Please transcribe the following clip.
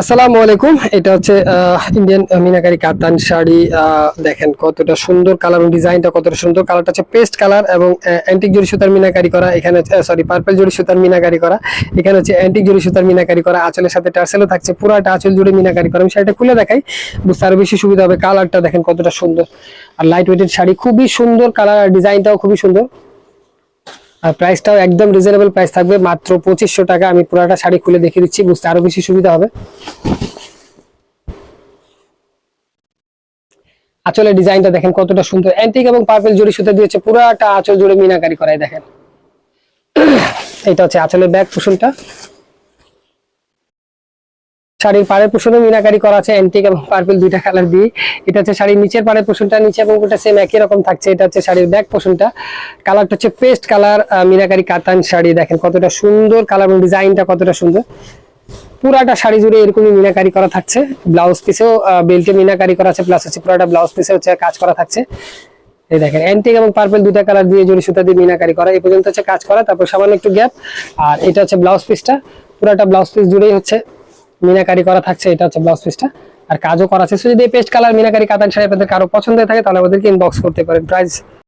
আসসালামু আলাইকুম। এটা হচ্ছে ইন্ডিয়ান মিনাকারি কাতান শাড়ি দেখেন কতটা সুন্দর কালার ডিজাইনটা কতটা সুন্দর। কালারটা হচ্ছে পেস্ট কালার এবং অ্যান্টিক জরি সুতার মিনাকারি করা, এখানে সরি পার্পল জরি সুতার মিনাকারি করা, এখানে হচ্ছে অ্যান্টিক জরি সুতার মিনাকারি করা, আঁচলের সাথে টার্সেলও থাকছে, পুরাটা আঁচল জুড়ে মিনাকারি করা। আমি শাড়িটা খুলে দেখাই, বুঝতে আরও বেশি সুবিধা হবে। কালারটা দেখেন কতটা সুন্দর। আর লাইট ওয়েটেড শাড়ি খুবই সুন্দর কালার আর ডিজাইনটাও খুবই সুন্দর। আর প্রাইসটাও একদম রিজনেবল প্রাইস থাকবে। মাত্র পঁচিশশো টাকা আমি পুরাটা শাড়ি খুলে দেখিয়ে দিচ্ছি, বুঝতে আরও বেশি সুবিধা হবে। আঁচলের ডিজাইনটা দেখেন কতটা সুন্দর। অ্যান্টিক এবং পার্পেল জুড়ি সুতা দিয়েছে, পুরাটা আঁচল জুড়ে মিনাকারি করাই দেখেন। এটা হচ্ছে আচলের ব্যাগ পোষণটা শাড়ির পাড়ের পোষণে মিনাকারি করা আছে অ্যান্টিক এবং পার্পল দুইটা কালার দিয়ে। এটা হচ্ছে শাড়ির নিচের পাড়ের পোষণটা, নিচে এবং ওটা সেম একই রকম থাকছে। এটা হচ্ছে শাড়ির ব্যাক পোষণটা। কালারটা হচ্ছে পেস্ট কালার মিনাকারি কাতান শাড়ি। দেখেন কতটা সুন্দর কালার এবং ডিজাইনটা কতটা সুন্দর। পুরাটা শাড়ি জুড়ে এরকমই মিনাকারি করা থাকছে। ব্লাউজ পিসেও বেল্টে মিনাকারি করা আছে প্লাস হচ্ছে পুরাটা ব্লাউজ পিসে হচ্ছে কাজ করা থাকছে। এই দেখেন অ্যান্টিক এবং পার্পল দুটা কালার দিয়ে জড়ি সুতা দিয়ে মিনাকারি করা। এই পর্যন্ত হচ্ছে কাজ করা, তারপর সামান্য একটু গ্যাপ আর এটা হচ্ছে ব্লাউজ পিসটা পুরাটা ব্লাউজ পিস জুড়েই হচ্ছে মিনাকারি করা থাকছে, এটা হচ্ছে ব্লাউজ পিসটা আর কাজও করা আছে। যদি পেস্ট কালার মিনাকারি কাতান শাড়ি আপনাদের কারও পছন্দ থাকে, তাহলে আমাদেরকে ইনবক্স করতে পারেন। প্রাইস